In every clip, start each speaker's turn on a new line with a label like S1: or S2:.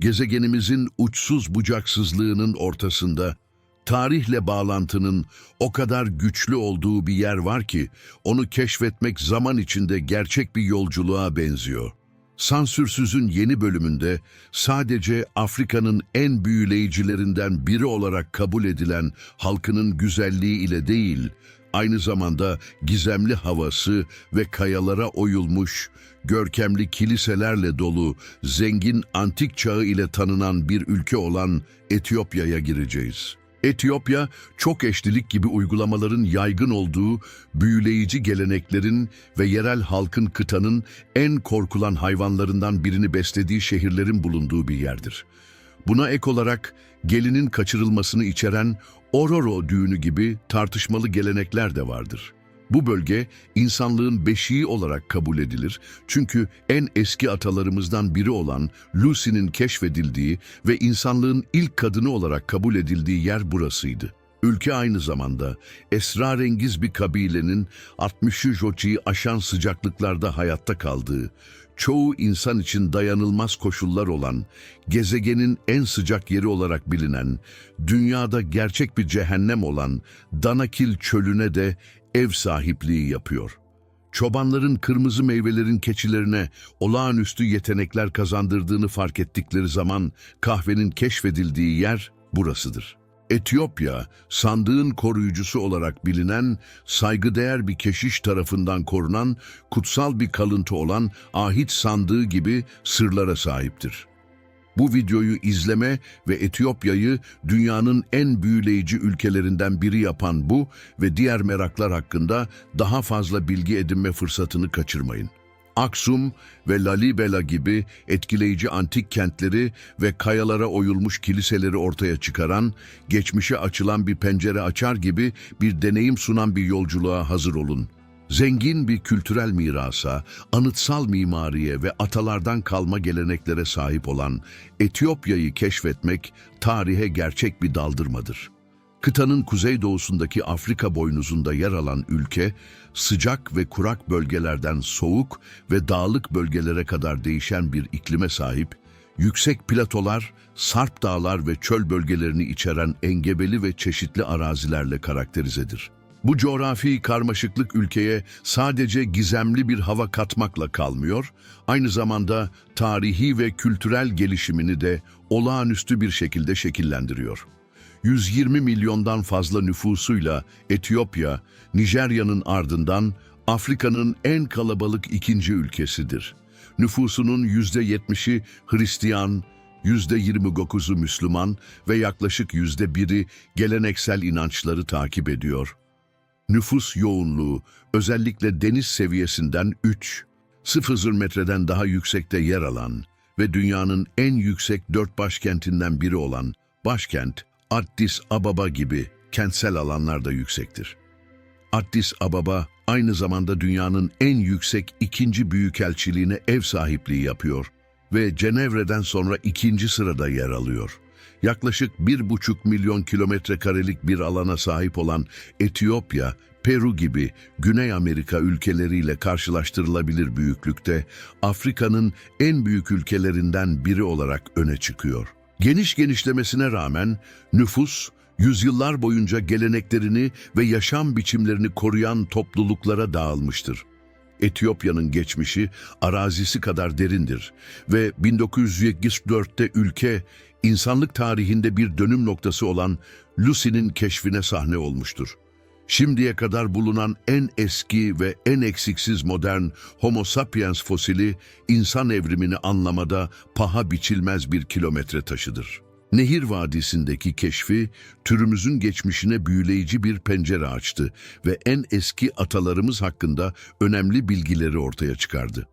S1: Gezegenimizin uçsuz bucaksızlığının ortasında tarihle bağlantının o kadar güçlü olduğu bir yer var ki onu keşfetmek zaman içinde gerçek bir yolculuğa benziyor. Sansürsüz'ün yeni bölümünde sadece Afrika'nın en büyüleyicilerinden biri olarak kabul edilen halkının güzelliği ile değil, aynı zamanda gizemli havası ve kayalara oyulmuş, görkemli kiliselerle dolu, zengin antik çağı ile tanınan bir ülke olan Etiyopya'ya gireceğiz. Etiyopya, çok eşlilik gibi uygulamaların yaygın olduğu, büyüleyici geleneklerin ve yerel halkın kıtanın en korkulan hayvanlarından birini beslediği şehirlerin bulunduğu bir yerdir. Buna ek olarak gelinin kaçırılmasını içeren Ororo düğünü gibi tartışmalı gelenekler de vardır. Bu bölge insanlığın beşiği olarak kabul edilir çünkü en eski atalarımızdan biri olan Lucy'nin keşfedildiği ve insanlığın ilk kadını olarak kabul edildiği yer burasıydı. Ülke aynı zamanda esrarengiz bir kabilenin 60 Jochi'yi aşan sıcaklıklarda hayatta kaldığı, çoğu insan için dayanılmaz koşullar olan, gezegenin en sıcak yeri olarak bilinen, dünyada gerçek bir cehennem olan Danakil çölüne de ev sahipliği yapıyor. Çobanların kırmızı meyvelerin keçilerine olağanüstü yetenekler kazandırdığını fark ettikleri zaman kahvenin keşfedildiği yer burasıdır. Etiyopya, sandığın koruyucusu olarak bilinen, saygıdeğer bir keşiş tarafından korunan, kutsal bir kalıntı olan ahit sandığı gibi sırlara sahiptir. Bu videoyu izleme ve Etiyopya'yı dünyanın en büyüleyici ülkelerinden biri yapan bu ve diğer meraklar hakkında daha fazla bilgi edinme fırsatını kaçırmayın. Aksum ve Lalibela gibi etkileyici antik kentleri ve kayalara oyulmuş kiliseleri ortaya çıkaran, geçmişe açılan bir pencere açar gibi bir deneyim sunan bir yolculuğa hazır olun. Zengin bir kültürel mirasa, anıtsal mimariye ve atalardan kalma geleneklere sahip olan Etiyopya'yı keşfetmek tarihe gerçek bir daldırmadır. Kıtanın kuzeydoğusundaki Afrika boynuzunda yer alan ülke, sıcak ve kurak bölgelerden soğuk ve dağlık bölgelere kadar değişen bir iklime sahip, yüksek platolar, sarp dağlar ve çöl bölgelerini içeren engebeli ve çeşitli arazilerle karakterizedir. Bu coğrafi karmaşıklık ülkeye sadece gizemli bir hava katmakla kalmıyor, aynı zamanda tarihi ve kültürel gelişimini de olağanüstü bir şekilde şekillendiriyor. 120 milyondan fazla nüfusuyla Etiyopya, Nijerya'nın ardından Afrika'nın en kalabalık ikinci ülkesidir. Nüfusunun %70'i Hristiyan, %29'u Müslüman ve yaklaşık %1'i geleneksel inançları takip ediyor. Nüfus yoğunluğu özellikle deniz seviyesinden 3, 0 metreden daha yüksekte yer alan ve dünyanın en yüksek dört başkentinden biri olan başkent Addis Ababa gibi kentsel alanlarda yüksektir. Addis Ababa aynı zamanda dünyanın en yüksek ikinci büyükelçiliğine ev sahipliği yapıyor ve Cenevre'den sonra ikinci sırada yer alıyor. Yaklaşık bir buçuk milyon kilometre karelik bir alana sahip olan Etiyopya, Peru gibi Güney Amerika ülkeleriyle karşılaştırılabilir büyüklükte Afrika'nın en büyük ülkelerinden biri olarak öne çıkıyor. Geniş genişlemesine rağmen nüfus, yüzyıllar boyunca geleneklerini ve yaşam biçimlerini koruyan topluluklara dağılmıştır. Etiyopya'nın geçmişi arazisi kadar derindir ve 1974'te ülke insanlık tarihinde bir dönüm noktası olan Lucy'nin keşfine sahne olmuştur. Şimdiye kadar bulunan en eski ve en eksiksiz modern Homo sapiens fosili insan evrimini anlamada paha biçilmez bir kilometre taşıdır. Nehir Vadisi'ndeki keşfi türümüzün geçmişine büyüleyici bir pencere açtı ve en eski atalarımız hakkında önemli bilgileri ortaya çıkardı.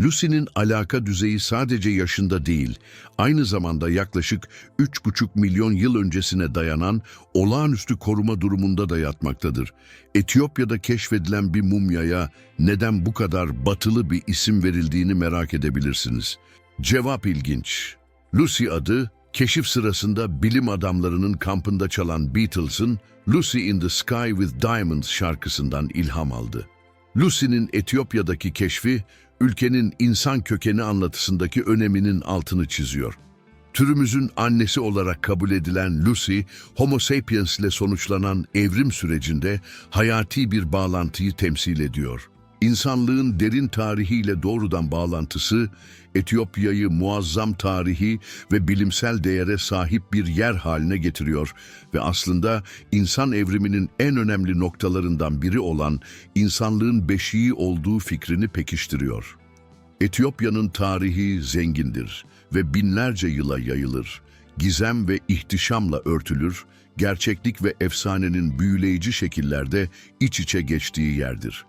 S1: Lucy'nin alaka düzeyi sadece yaşında değil, aynı zamanda yaklaşık 3,5 milyon yıl öncesine dayanan olağanüstü koruma durumunda da yatmaktadır. Etiyopya'da keşfedilen bir mumyaya neden bu kadar batılı bir isim verildiğini merak edebilirsiniz. Cevap ilginç. Lucy adı, keşif sırasında bilim adamlarının kampında çalan Beatles'ın Lucy in the Sky with Diamonds şarkısından ilham aldı. Lucy'nin Etiyopya'daki keşfi, ülkenin insan kökeni anlatısındaki öneminin altını çiziyor. Türümüzün annesi olarak kabul edilen Lucy, Homo sapiens ile sonuçlanan evrim sürecinde hayati bir bağlantıyı temsil ediyor. İnsanlığın derin tarihiyle doğrudan bağlantısı, Etiyopya'yı muazzam tarihi ve bilimsel değere sahip bir yer haline getiriyor ve aslında insan evriminin en önemli noktalarından biri olan insanlığın beşiği olduğu fikrini pekiştiriyor. Etiyopya'nın tarihi zengindir ve binlerce yıla yayılır. Gizem ve ihtişamla örtülür, gerçeklik ve efsanenin büyüleyici şekillerde iç içe geçtiği yerdir.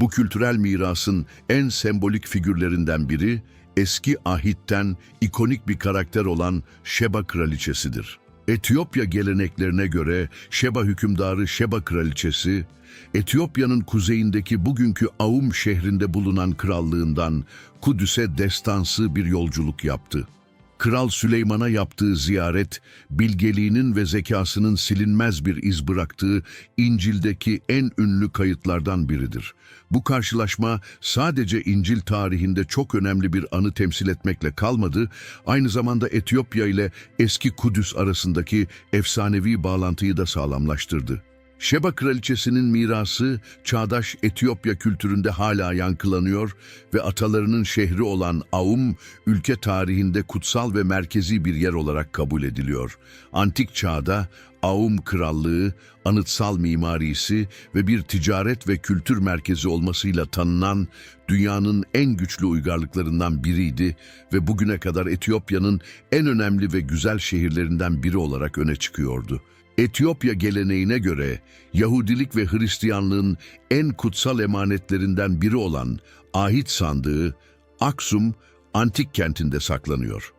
S1: Bu kültürel mirasın en sembolik figürlerinden biri, eski ahitten ikonik bir karakter olan Şeba Kraliçesidir. Etiyopya geleneklerine göre Şeba hükümdarı Şeba Kraliçesi, Etiyopya'nın kuzeyindeki bugünkü Aum şehrinde bulunan krallığından Kudüs'e destansı bir yolculuk yaptı. Kral Süleyman'a yaptığı ziyaret, bilgeliğinin ve zekasının silinmez bir iz bıraktığı İncil'deki en ünlü kayıtlardan biridir. Bu karşılaşma sadece İncil tarihinde çok önemli bir anı temsil etmekle kalmadı, aynı zamanda Etiyopya ile eski Kudüs arasındaki efsanevi bağlantıyı da sağlamlaştırdı. Şeba kraliçesinin mirası çağdaş Etiyopya kültüründe hala yankılanıyor ve atalarının şehri olan Aum, ülke tarihinde kutsal ve merkezi bir yer olarak kabul ediliyor. Antik çağda Aum krallığı, anıtsal mimarisi ve bir ticaret ve kültür merkezi olmasıyla tanınan dünyanın en güçlü uygarlıklarından biriydi ve bugüne kadar Etiyopya'nın en önemli ve güzel şehirlerinden biri olarak öne çıkıyordu. Etiyopya geleneğine göre Yahudilik ve Hristiyanlığın en kutsal emanetlerinden biri olan ahit sandığı Aksum antik kentinde saklanıyor.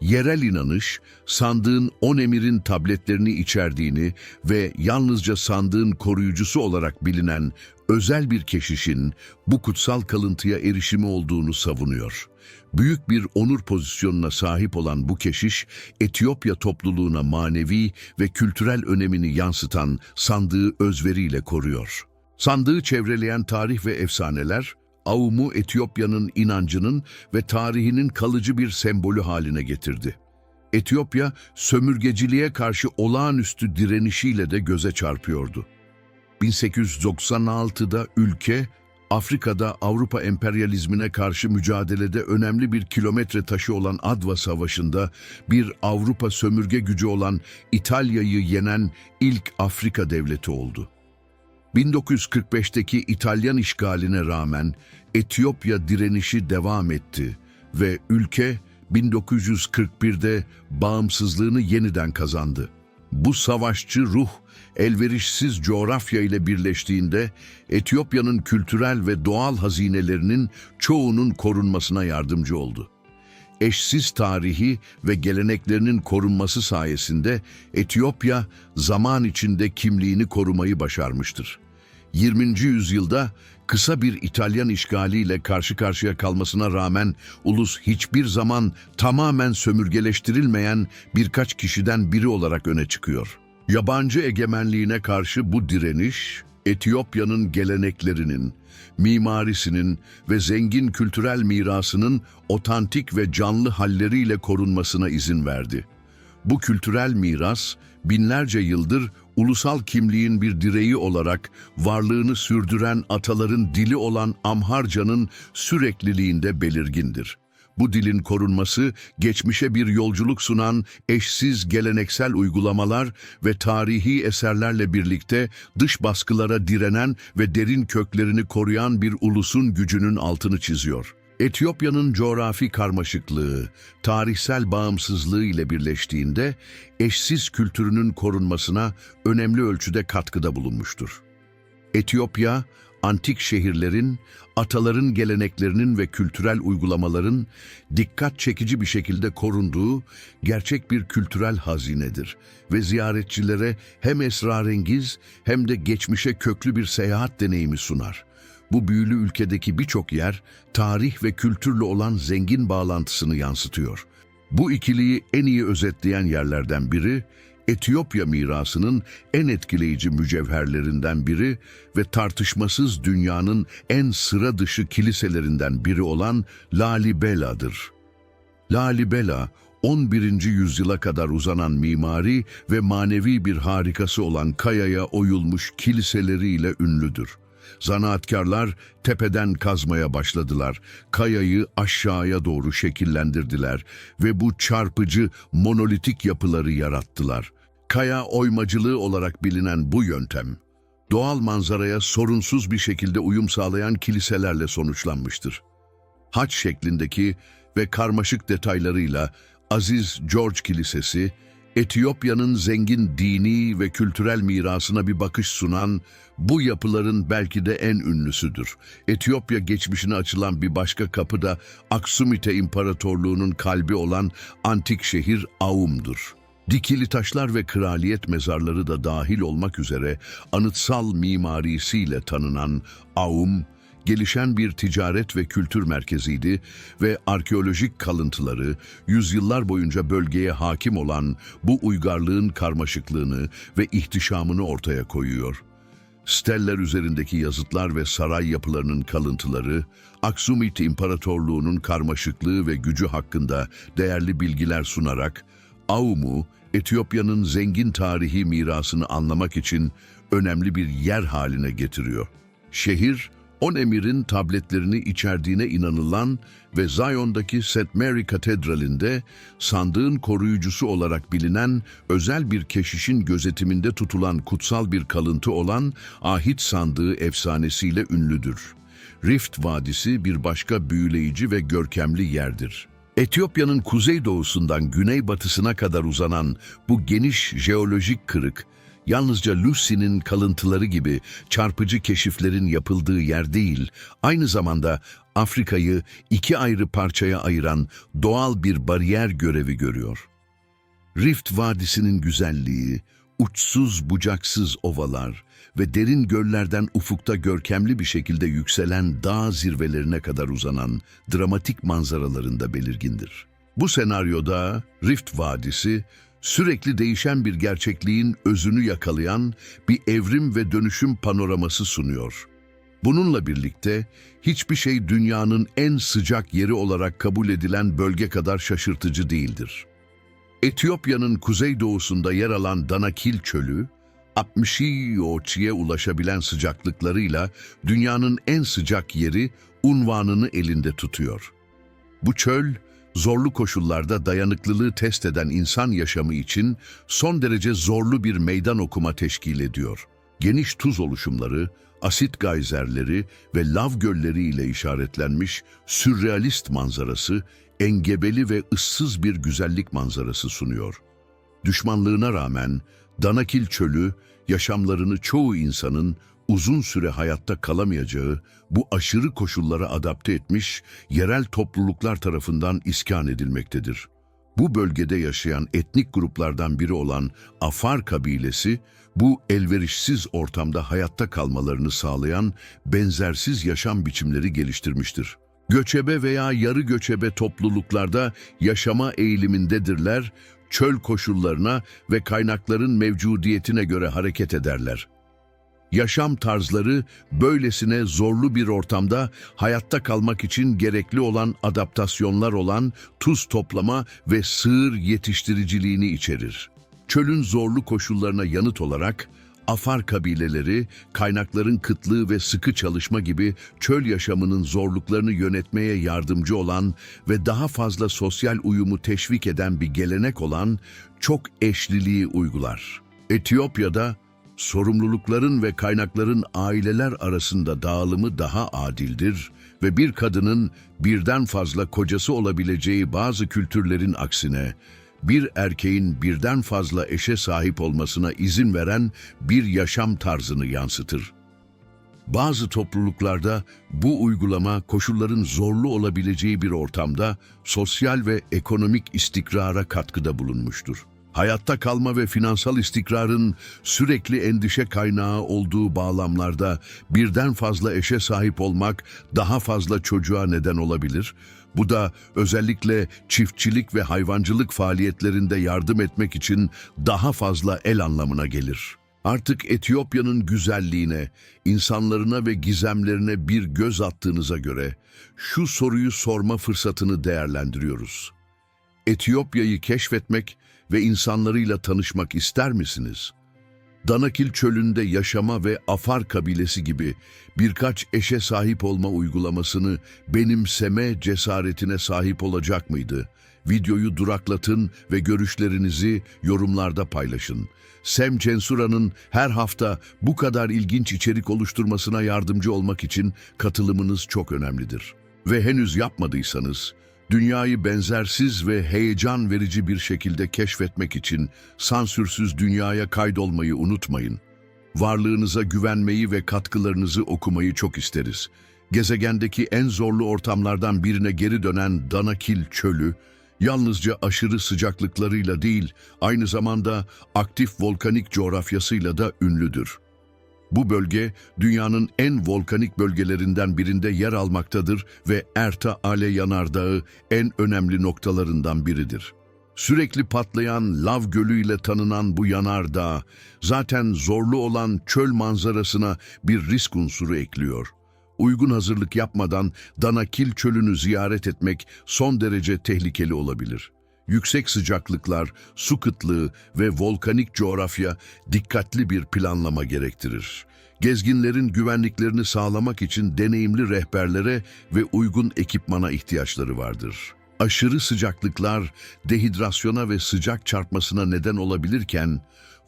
S1: Yerel inanış, sandığın on emirin tabletlerini içerdiğini ve yalnızca sandığın koruyucusu olarak bilinen özel bir keşişin bu kutsal kalıntıya erişimi olduğunu savunuyor. Büyük bir onur pozisyonuna sahip olan bu keşiş, Etiyopya topluluğuna manevi ve kültürel önemini yansıtan sandığı özveriyle koruyor. Sandığı çevreleyen tarih ve efsaneler, Aum'u Etiyopya'nın inancının ve tarihinin kalıcı bir sembolü haline getirdi. Etiyopya, sömürgeciliğe karşı olağanüstü direnişiyle de göze çarpıyordu. 1896'da ülke, Afrika'da Avrupa emperyalizmine karşı mücadelede önemli bir kilometre taşı olan Adva Savaşı'nda bir Avrupa sömürge gücü olan İtalya'yı yenen ilk Afrika devleti oldu. 1945'teki İtalyan işgaline rağmen Etiyopya direnişi devam etti ve ülke 1941'de bağımsızlığını yeniden kazandı. Bu savaşçı ruh, elverişsiz coğrafya ile birleştiğinde Etiyopya'nın kültürel ve doğal hazinelerinin çoğunun korunmasına yardımcı oldu. Eşsiz tarihi ve geleneklerinin korunması sayesinde Etiyopya zaman içinde kimliğini korumayı başarmıştır. 20. yüzyılda kısa bir İtalyan işgaliyle karşı karşıya kalmasına rağmen ulus hiçbir zaman tamamen sömürgeleştirilmeyen birkaç kişiden biri olarak öne çıkıyor. Yabancı egemenliğine karşı bu direniş, Etiyopya'nın geleneklerinin, mimarisinin ve zengin kültürel mirasının otantik ve canlı halleriyle korunmasına izin verdi. Bu kültürel miras binlerce yıldır ulusal kimliğin bir direği olarak varlığını sürdüren ataların dili olan Amharca'nın sürekliliğinde belirgindir. Bu dilin korunması, geçmişe bir yolculuk sunan eşsiz geleneksel uygulamalar ve tarihi eserlerle birlikte dış baskılara direnen ve derin köklerini koruyan bir ulusun gücünün altını çiziyor. Etiyopya'nın coğrafi karmaşıklığı, tarihsel bağımsızlığı ile birleştiğinde eşsiz kültürünün korunmasına önemli ölçüde katkıda bulunmuştur. Etiyopya, antik şehirlerin, ataların geleneklerinin ve kültürel uygulamaların dikkat çekici bir şekilde korunduğu gerçek bir kültürel hazinedir ve ziyaretçilere hem esrarengiz hem de geçmişe köklü bir seyahat deneyimi sunar. Bu büyülü ülkedeki birçok yer tarih ve kültürle olan zengin bağlantısını yansıtıyor. Bu ikiliyi en iyi özetleyen yerlerden biri Etiyopya mirasının en etkileyici mücevherlerinden biri ve tartışmasız dünyanın en sıra dışı kiliselerinden biri olan Lalibela'dır. Lalibela, 11. yüzyıla kadar uzanan mimari ve manevi bir harikası olan kayaya oyulmuş kiliseleriyle ünlüdür. Zanaatkarlar tepeden kazmaya başladılar. Kayayı aşağıya doğru şekillendirdiler ve bu çarpıcı monolitik yapıları yarattılar. Kaya oymacılığı olarak bilinen bu yöntem, doğal manzaraya sorunsuz bir şekilde uyum sağlayan kiliselerle sonuçlanmıştır. Haç şeklindeki ve karmaşık detaylarıyla Aziz George Kilisesi, Etiyopya'nın zengin dini ve kültürel mirasına bir bakış sunan bu yapıların belki de en ünlüsüdür. Etiyopya geçmişine açılan bir başka kapı da Aksumite İmparatorluğu'nun kalbi olan antik şehir Aum'dur. Dikili taşlar ve kraliyet mezarları da dahil olmak üzere anıtsal mimarisiyle tanınan Aum, gelişen bir ticaret ve kültür merkeziydi ve arkeolojik kalıntıları yüzyıllar boyunca bölgeye hakim olan bu uygarlığın karmaşıklığını ve ihtişamını ortaya koyuyor. Steller üzerindeki yazıtlar ve saray yapılarının kalıntıları, Aksumit İmparatorluğu'nun karmaşıklığı ve gücü hakkında değerli bilgiler sunarak, Aum'u, Etiyopya'nın zengin tarihi mirasını anlamak için önemli bir yer haline getiriyor. Şehir, on emirin tabletlerini içerdiğine inanılan ve Zion'daki St. Mary Katedrali'nde sandığın koruyucusu olarak bilinen özel bir keşişin gözetiminde tutulan kutsal bir kalıntı olan ahit sandığı efsanesiyle ünlüdür. Rift Vadisi bir başka büyüleyici ve görkemli yerdir. Etiyopya'nın kuzeydoğusundan güneybatısına kadar uzanan bu geniş jeolojik kırık, yalnızca Lucy'nin kalıntıları gibi çarpıcı keşiflerin yapıldığı yer değil, aynı zamanda Afrika'yı iki ayrı parçaya ayıran doğal bir bariyer görevi görüyor. Rift Vadisi'nin güzelliği, uçsuz bucaksız ovalar ve derin göllerden ufukta görkemli bir şekilde yükselen dağ zirvelerine kadar uzanan dramatik manzaralarında belirgindir. Bu senaryoda Rift Vadisi, sürekli değişen bir gerçekliğin özünü yakalayan bir evrim ve dönüşüm panoraması sunuyor. Bununla birlikte hiçbir şey dünyanın en sıcak yeri olarak kabul edilen bölge kadar şaşırtıcı değildir. Etiyopya'nın kuzeydoğusunda yer alan Danakil Çölü, 60 Yoçi'ye ulaşabilen sıcaklıklarıyla dünyanın en sıcak yeri unvanını elinde tutuyor. Bu çöl, zorlu koşullarda dayanıklılığı test eden insan yaşamı için son derece zorlu bir meydan okuma teşkil ediyor. Geniş tuz oluşumları, asit gayzerleri ve lav gölleri ile işaretlenmiş sürrealist manzarası, engebeli ve ıssız bir güzellik manzarası sunuyor. Düşmanlığına rağmen Danakil Çölü, yaşamlarını çoğu insanın uzun süre hayatta kalamayacağı bu aşırı koşullara adapte etmiş yerel topluluklar tarafından iskan edilmektedir. Bu bölgede yaşayan etnik gruplardan biri olan Afar kabilesi, bu elverişsiz ortamda hayatta kalmalarını sağlayan benzersiz yaşam biçimleri geliştirmiştir. Göçebe veya yarı göçebe topluluklarda yaşama eğilimindedirler, çöl koşullarına ve kaynakların mevcudiyetine göre hareket ederler. Yaşam tarzları böylesine zorlu bir ortamda hayatta kalmak için gerekli olan adaptasyonlar olan tuz toplama ve sığır yetiştiriciliğini içerir. Çölün zorlu koşullarına yanıt olarak Afar kabileleri, kaynakların kıtlığı ve sıkı çalışma gibi çöl yaşamının zorluklarını yönetmeye yardımcı olan ve daha fazla sosyal uyumu teşvik eden bir gelenek olan çok eşliliği uygular. Etiyopya'da sorumlulukların ve kaynakların aileler arasında dağılımı daha adildir ve bir kadının birden fazla kocası olabileceği bazı kültürlerin aksine bir erkeğin birden fazla eşe sahip olmasına izin veren bir yaşam tarzını yansıtır. Bazı topluluklarda bu uygulama koşulların zorlu olabileceği bir ortamda sosyal ve ekonomik istikrara katkıda bulunmuştur. Hayatta kalma ve finansal istikrarın sürekli endişe kaynağı olduğu bağlamlarda birden fazla eşe sahip olmak daha fazla çocuğa neden olabilir, Bu da özellikle çiftçilik ve hayvancılık faaliyetlerinde yardım etmek için daha fazla el anlamına gelir. Artık Etiyopya'nın güzelliğine, insanlarına ve gizemlerine bir göz attığınıza göre şu soruyu sorma fırsatını değerlendiriyoruz. Etiyopya'yı keşfetmek ve insanlarıyla tanışmak ister misiniz? Danakil çölünde yaşama ve Afar kabilesi gibi birkaç eşe sahip olma uygulamasını benimseme cesaretine sahip olacak mıydı? Videoyu duraklatın ve görüşlerinizi yorumlarda paylaşın. Sem Censura'nın her hafta bu kadar ilginç içerik oluşturmasına yardımcı olmak için katılımınız çok önemlidir. Ve henüz yapmadıysanız, dünyayı benzersiz ve heyecan verici bir şekilde keşfetmek için sansürsüz dünyaya kaydolmayı unutmayın. Varlığınıza güvenmeyi ve katkılarınızı okumayı çok isteriz. Gezegendeki en zorlu ortamlardan birine geri dönen Danakil Çölü, yalnızca aşırı sıcaklıklarıyla değil, aynı zamanda aktif volkanik coğrafyasıyla da ünlüdür. Bu bölge dünyanın en volkanik bölgelerinden birinde yer almaktadır ve Erta Ale Yanardağı en önemli noktalarından biridir. Sürekli patlayan lav gölüyle tanınan bu yanardağ zaten zorlu olan çöl manzarasına bir risk unsuru ekliyor. Uygun hazırlık yapmadan Danakil çölünü ziyaret etmek son derece tehlikeli olabilir. Yüksek sıcaklıklar, su kıtlığı ve volkanik coğrafya dikkatli bir planlama gerektirir. Gezginlerin güvenliklerini sağlamak için deneyimli rehberlere ve uygun ekipmana ihtiyaçları vardır. Aşırı sıcaklıklar dehidrasyona ve sıcak çarpmasına neden olabilirken,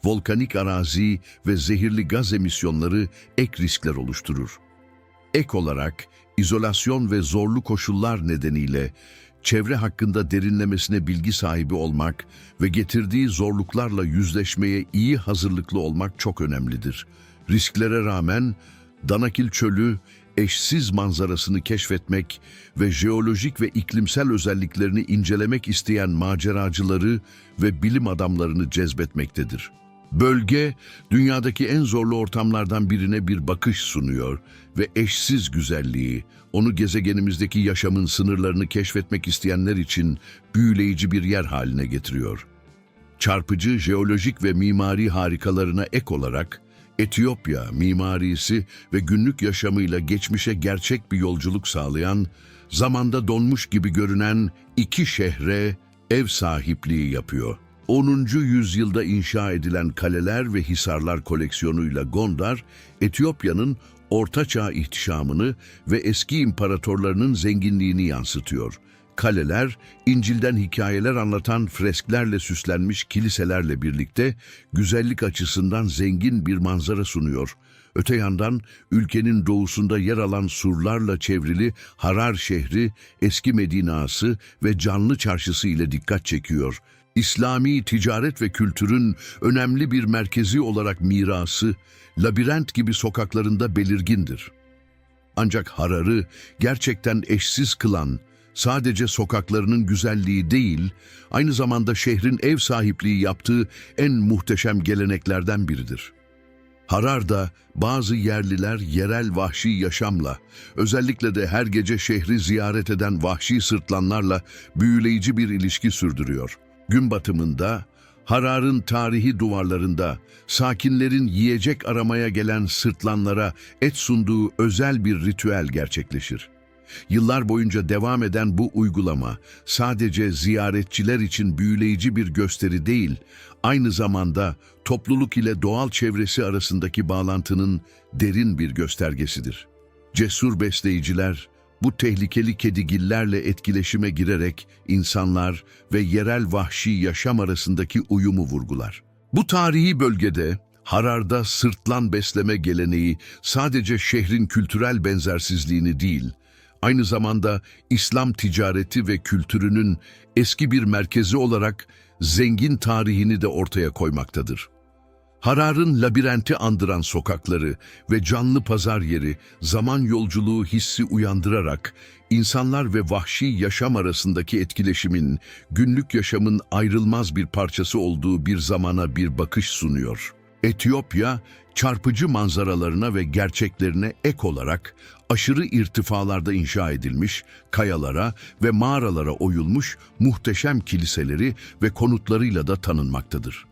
S1: volkanik arazi ve zehirli gaz emisyonları ek riskler oluşturur. Ek olarak izolasyon ve zorlu koşullar nedeniyle çevre hakkında derinlemesine bilgi sahibi olmak ve getirdiği zorluklarla yüzleşmeye iyi hazırlıklı olmak çok önemlidir. Risklere rağmen Danakil Çölü eşsiz manzarasını keşfetmek ve jeolojik ve iklimsel özelliklerini incelemek isteyen maceracıları ve bilim adamlarını cezbetmektedir. Bölge, dünyadaki en zorlu ortamlardan birine bir bakış sunuyor ve eşsiz güzelliği, onu gezegenimizdeki yaşamın sınırlarını keşfetmek isteyenler için büyüleyici bir yer haline getiriyor. Çarpıcı jeolojik ve mimari harikalarına ek olarak, Etiyopya mimarisi ve günlük yaşamıyla geçmişe gerçek bir yolculuk sağlayan, zamanda donmuş gibi görünen iki şehre ev sahipliği yapıyor. 10. yüzyılda inşa edilen kaleler ve hisarlar koleksiyonuyla Gondar, Etiyopya'nın ortaçağ ihtişamını ve eski imparatorlarının zenginliğini yansıtıyor. Kaleler, İncil'den hikayeler anlatan fresklerle süslenmiş kiliselerle birlikte güzellik açısından zengin bir manzara sunuyor. Öte yandan ülkenin doğusunda yer alan surlarla çevrili Harar şehri, eski Medinası ve canlı çarşısı ile dikkat çekiyor. İslami ticaret ve kültürün önemli bir merkezi olarak mirası, labirent gibi sokaklarında belirgindir. Ancak Harar'ı gerçekten eşsiz kılan, sadece sokaklarının güzelliği değil, aynı zamanda şehrin ev sahipliği yaptığı en muhteşem geleneklerden biridir. Harar'da bazı yerliler yerel vahşi yaşamla, özellikle de her gece şehri ziyaret eden vahşi sırtlanlarla büyüleyici bir ilişki sürdürüyor. Gün batımında, Harar'ın tarihi duvarlarında sakinlerin yiyecek aramaya gelen sırtlanlara et sunduğu özel bir ritüel gerçekleşir. Yıllar boyunca devam eden bu uygulama sadece ziyaretçiler için büyüleyici bir gösteri değil, aynı zamanda topluluk ile doğal çevresi arasındaki bağlantının derin bir göstergesidir. Cesur besleyiciler, bu tehlikeli kedigillerle etkileşime girerek insanlar ve yerel vahşi yaşam arasındaki uyumu vurgular. Bu tarihi bölgede Harar'da sırtlan besleme geleneği sadece şehrin kültürel benzersizliğini değil, aynı zamanda İslam ticareti ve kültürünün eski bir merkezi olarak zengin tarihini de ortaya koymaktadır. Harar'ın labirenti andıran sokakları ve canlı pazar yeri zaman yolculuğu hissi uyandırarak insanlar ve vahşi yaşam arasındaki etkileşimin günlük yaşamın ayrılmaz bir parçası olduğu bir zamana bir bakış sunuyor. Etiyopya, çarpıcı manzaralarına ve gerçeklerine ek olarak aşırı irtifalarda inşa edilmiş, kayalara ve mağaralara oyulmuş muhteşem kiliseleri ve konutlarıyla da tanınmaktadır.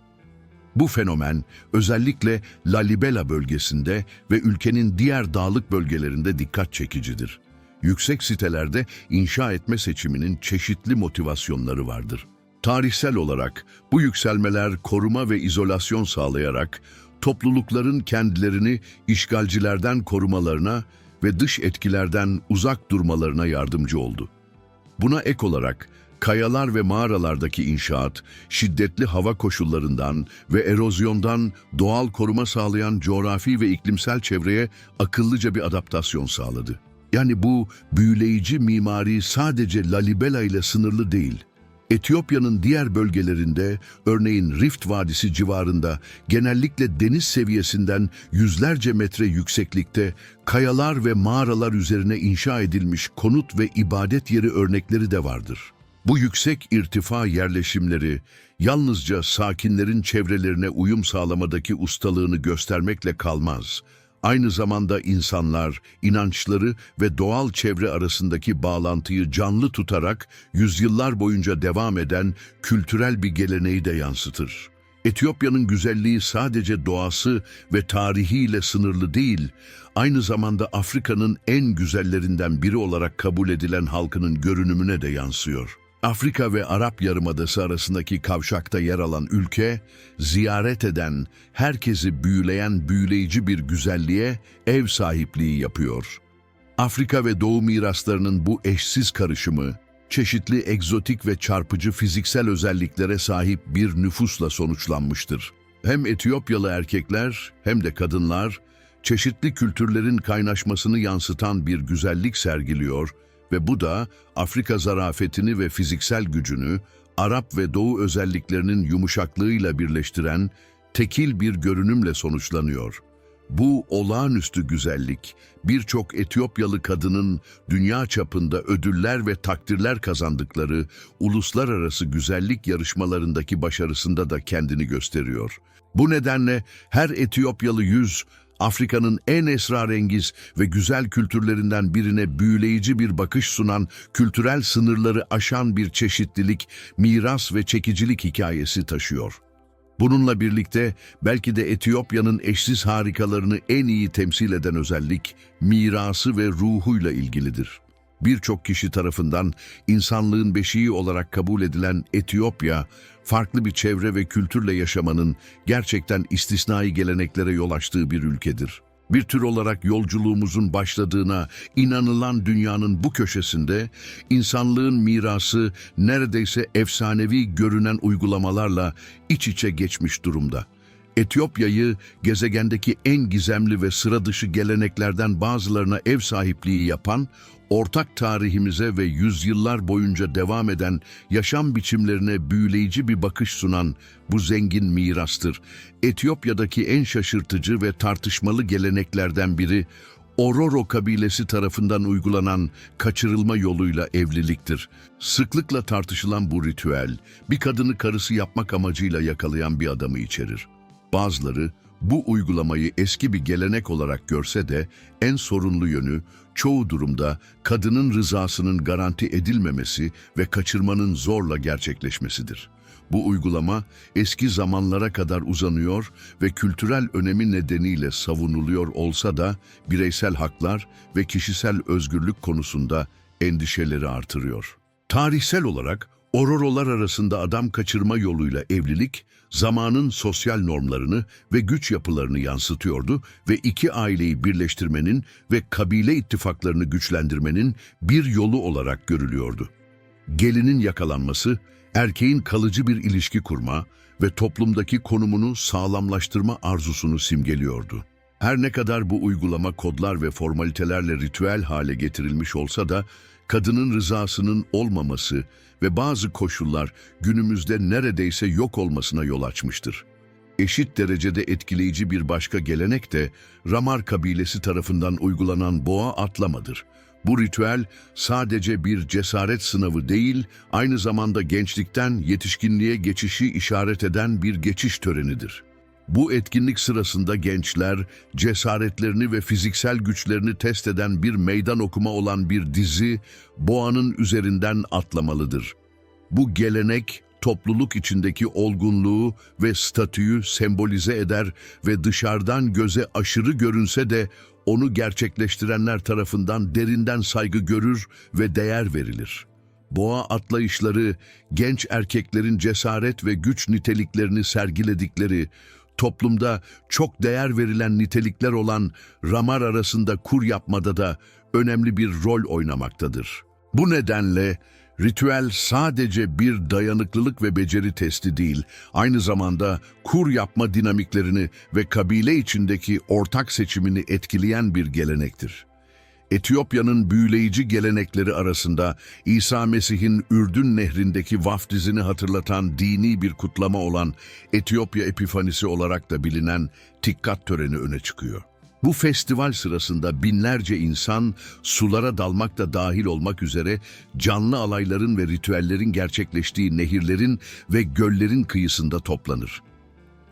S1: Bu fenomen özellikle Lalibela bölgesinde ve ülkenin diğer dağlık bölgelerinde dikkat çekicidir. Yüksek sitelerde inşa etme seçiminin çeşitli motivasyonları vardır. Tarihsel olarak bu yükselmeler koruma ve izolasyon sağlayarak toplulukların kendilerini işgalcilerden korumalarına ve dış etkilerden uzak durmalarına yardımcı oldu. Buna ek olarak kayalar ve mağaralardaki inşaat, şiddetli hava koşullarından ve erozyondan doğal koruma sağlayan coğrafi ve iklimsel çevreye akıllıca bir adaptasyon sağladı. Yani bu büyüleyici mimari sadece Lalibela ile sınırlı değil. Etiyopya'nın diğer bölgelerinde, örneğin Rift Vadisi civarında, genellikle deniz seviyesinden yüzlerce metre yükseklikte, kayalar ve mağaralar üzerine inşa edilmiş konut ve ibadet yeri örnekleri de vardır. Bu yüksek irtifa yerleşimleri, yalnızca sakinlerin çevrelerine uyum sağlamadaki ustalığını göstermekle kalmaz. Aynı zamanda insanlar, inançları ve doğal çevre arasındaki bağlantıyı canlı tutarak yüzyıllar boyunca devam eden kültürel bir geleneği de yansıtır. Etiyopya'nın güzelliği sadece doğası ve tarihiyle sınırlı değil, aynı zamanda Afrika'nın en güzellerinden biri olarak kabul edilen halkının görünümüne de yansıyor. Afrika ve Arap Yarımadası arasındaki kavşakta yer alan ülke, ziyaret eden, herkesi büyüleyen büyüleyici bir güzelliğe ev sahipliği yapıyor. Afrika ve Doğu miraslarının bu eşsiz karışımı, çeşitli egzotik ve çarpıcı fiziksel özelliklere sahip bir nüfusla sonuçlanmıştır. Hem Etiyopyalı erkekler hem de kadınlar, çeşitli kültürlerin kaynaşmasını yansıtan bir güzellik sergiliyor ve bu da Afrika zarafetini ve fiziksel gücünü Arap ve Doğu özelliklerinin yumuşaklığıyla birleştiren tekil bir görünümle sonuçlanıyor. Bu olağanüstü güzellik birçok Etiyopyalı kadının dünya çapında ödüller ve takdirler kazandıkları uluslararası güzellik yarışmalarındaki başarısında da kendini gösteriyor. Bu nedenle her Etiyopyalı yüz Afrika'nın en esrarengiz ve güzel kültürlerinden birine büyüleyici bir bakış sunan, kültürel sınırları aşan bir çeşitlilik, miras ve çekicilik hikayesi taşıyor. Bununla birlikte belki de Etiyopya'nın eşsiz harikalarını en iyi temsil eden özellik, mirası ve ruhuyla ilgilidir. Birçok kişi tarafından insanlığın beşiği olarak kabul edilen Etiyopya, farklı bir çevre ve kültürle yaşamanın gerçekten istisnai geleneklere yol açtığı bir ülkedir. Bir tür olarak yolculuğumuzun başladığına inanılan dünyanın bu köşesinde insanlığın mirası neredeyse efsanevi görünen uygulamalarla iç içe geçmiş durumda. Etiyopya'yı gezegendeki en gizemli ve sıra dışı geleneklerden bazılarına ev sahipliği yapan, ortak tarihimize ve yüzyıllar boyunca devam eden yaşam biçimlerine büyüleyici bir bakış sunan bu zengin mirastır. Etiyopya'daki en şaşırtıcı ve tartışmalı geleneklerden biri, Ororo kabilesi tarafından uygulanan kaçırılma yoluyla evliliktir. Sıklıkla tartışılan bu ritüel, bir kadını karısı yapmak amacıyla yakalayan bir adamı içerir. Bazıları bu uygulamayı eski bir gelenek olarak görse de en sorunlu yönü çoğu durumda kadının rızasının garanti edilmemesi ve kaçırmanın zorla gerçekleşmesidir. Bu uygulama eski zamanlara kadar uzanıyor ve kültürel önemi nedeniyle savunuluyor olsa da bireysel haklar ve kişisel özgürlük konusunda endişeleri artırıyor. Tarihsel olarak Ororolar arasında adam kaçırma yoluyla evlilik, zamanın sosyal normlarını ve güç yapılarını yansıtıyordu ve iki aileyi birleştirmenin ve kabile ittifaklarını güçlendirmenin bir yolu olarak görülüyordu. Gelinin yakalanması, erkeğin kalıcı bir ilişki kurma ve toplumdaki konumunu sağlamlaştırma arzusunu simgeliyordu. Her ne kadar bu uygulama kodlar ve formalitelerle ritüel hale getirilmiş olsa da, kadının rızasının olmaması ve bazı koşullar günümüzde neredeyse yok olmasına yol açmıştır. Eşit derecede etkileyici bir başka gelenek de Ramar kabilesi tarafından uygulanan boğa atlamadır. Bu ritüel sadece bir cesaret sınavı değil, aynı zamanda gençlikten yetişkinliğe geçişi işaret eden bir geçiş törenidir. Bu etkinlik sırasında gençler cesaretlerini ve fiziksel güçlerini test eden bir meydan okuma olan bir dizi boğanın üzerinden atlamalıdır. Bu gelenek topluluk içindeki olgunluğu ve statüyü sembolize eder ve dışarıdan göze aşırı görünse de onu gerçekleştirenler tarafından derinden saygı görür ve değer verilir. Boğa atlayışları genç erkeklerin cesaret ve güç niteliklerini sergiledikleri, toplumda çok değer verilen nitelikler olan ramar arasında kur yapmada da önemli bir rol oynamaktadır. Bu nedenle ritüel sadece bir dayanıklılık ve beceri testi değil, aynı zamanda kur yapma dinamiklerini ve kabile içindeki ortak seçimini etkileyen bir gelenektir. Etiyopya'nın büyüleyici gelenekleri arasında İsa Mesih'in Ürdün nehrindeki vaftizini hatırlatan dini bir kutlama olan Etiyopya Epifanisi olarak da bilinen Tikkat töreni öne çıkıyor. Bu festival sırasında binlerce insan sulara dalmak da dahil olmak üzere canlı alayların ve ritüellerin gerçekleştiği nehirlerin ve göllerin kıyısında toplanır.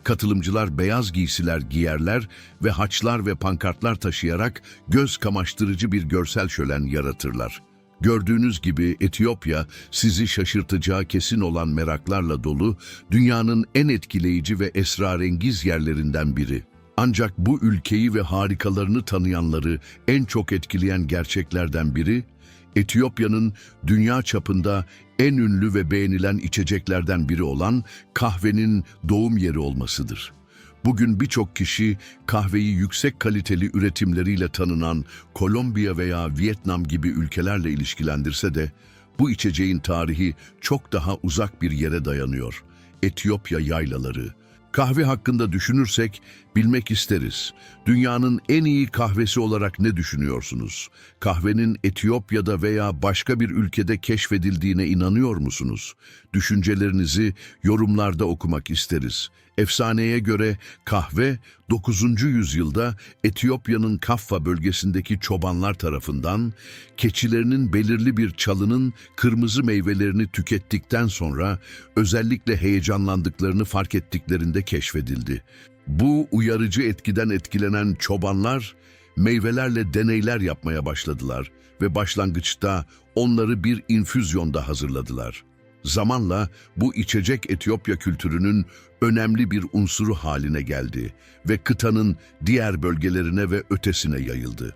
S1: Katılımcılar beyaz giysiler giyerler ve haçlar ve pankartlar taşıyarak göz kamaştırıcı bir görsel şölen yaratırlar. Gördüğünüz gibi Etiyopya sizi şaşırtacağı kesin olan meraklarla dolu dünyanın en etkileyici ve esrarengiz yerlerinden biri. Ancak bu ülkeyi ve harikalarını tanıyanları en çok etkileyen gerçeklerden biri, Etiyopya'nın dünya çapında en ünlü ve beğenilen içeceklerden biri olan kahvenin doğum yeri olmasıdır. Bugün birçok kişi kahveyi yüksek kaliteli üretimleriyle tanınan Kolombiya veya Vietnam gibi ülkelerle ilişkilendirse de bu içeceğin tarihi çok daha uzak bir yere dayanıyor. Etiyopya yaylaları. Kahve hakkında düşünürsek bilmek isteriz. Dünyanın en iyi kahvesi olarak ne düşünüyorsunuz? Kahvenin Etiyopya'da veya başka bir ülkede keşfedildiğine inanıyor musunuz? Düşüncelerinizi yorumlarda okumak isteriz. Efsaneye göre kahve 9. yüzyılda Etiyopya'nın Kaffa bölgesindeki çobanlar tarafından keçilerinin belirli bir çalının kırmızı meyvelerini tükettikten sonra özellikle heyecanlandıklarını fark ettiklerinde keşfedildi. Bu uyarıcı etkiden etkilenen çobanlar meyvelerle deneyler yapmaya başladılar ve başlangıçta onları bir infüzyonda hazırladılar. Zamanla bu içecek Etiyopya kültürünün önemli bir unsuru haline geldi ve kıtanın diğer bölgelerine ve ötesine yayıldı.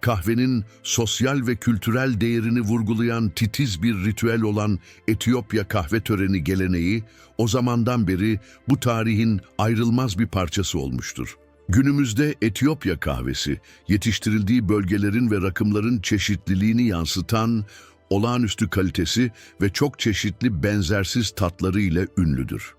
S1: Kahvenin sosyal ve kültürel değerini vurgulayan titiz bir ritüel olan Etiyopya kahve töreni geleneği o zamandan beri bu tarihin ayrılmaz bir parçası olmuştur. Günümüzde Etiyopya kahvesi, yetiştirildiği bölgelerin ve rakımların çeşitliliğini yansıtan olağanüstü kalitesi ve çok çeşitli benzersiz tatları ile ünlüdür.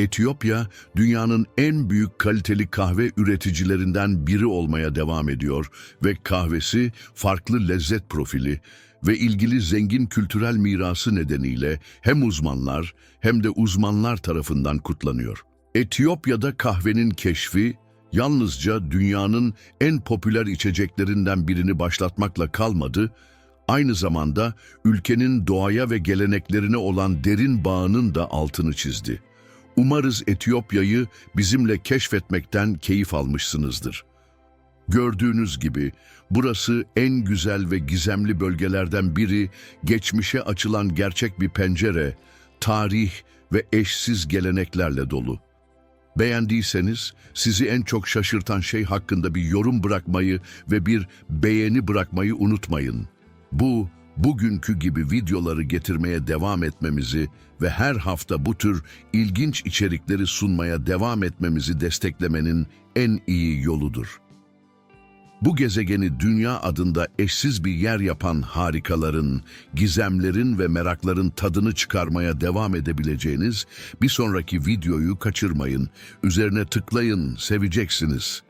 S1: Etiyopya, dünyanın en büyük kaliteli kahve üreticilerinden biri olmaya devam ediyor ve kahvesi farklı lezzet profili ve ilgili zengin kültürel mirası nedeniyle hem uzmanlar hem de uzmanlar tarafından kutlanıyor. Etiyopya'da kahvenin keşfi, yalnızca dünyanın en popüler içeceklerinden birini başlatmakla kalmadı, aynı zamanda ülkenin doğaya ve geleneklerine olan derin bağının da altını çizdi. Umarız Etiyopya'yı bizimle keşfetmekten keyif almışsınızdır. Gördüğünüz gibi burası en güzel ve gizemli bölgelerden biri, geçmişe açılan gerçek bir pencere, tarih ve eşsiz geleneklerle dolu. Beğendiyseniz sizi en çok şaşırtan şey hakkında bir yorum bırakmayı ve bir beğeni bırakmayı unutmayın. Bu, bugünkü gibi videoları getirmeye devam etmemizi ve her hafta bu tür ilginç içerikleri sunmaya devam etmemizi desteklemenin en iyi yoludur. Bu gezegeni dünya adında eşsiz bir yer yapan harikaların, gizemlerin ve merakların tadını çıkarmaya devam edebileceğiniz bir sonraki videoyu kaçırmayın. Üzerine tıklayın, seveceksiniz.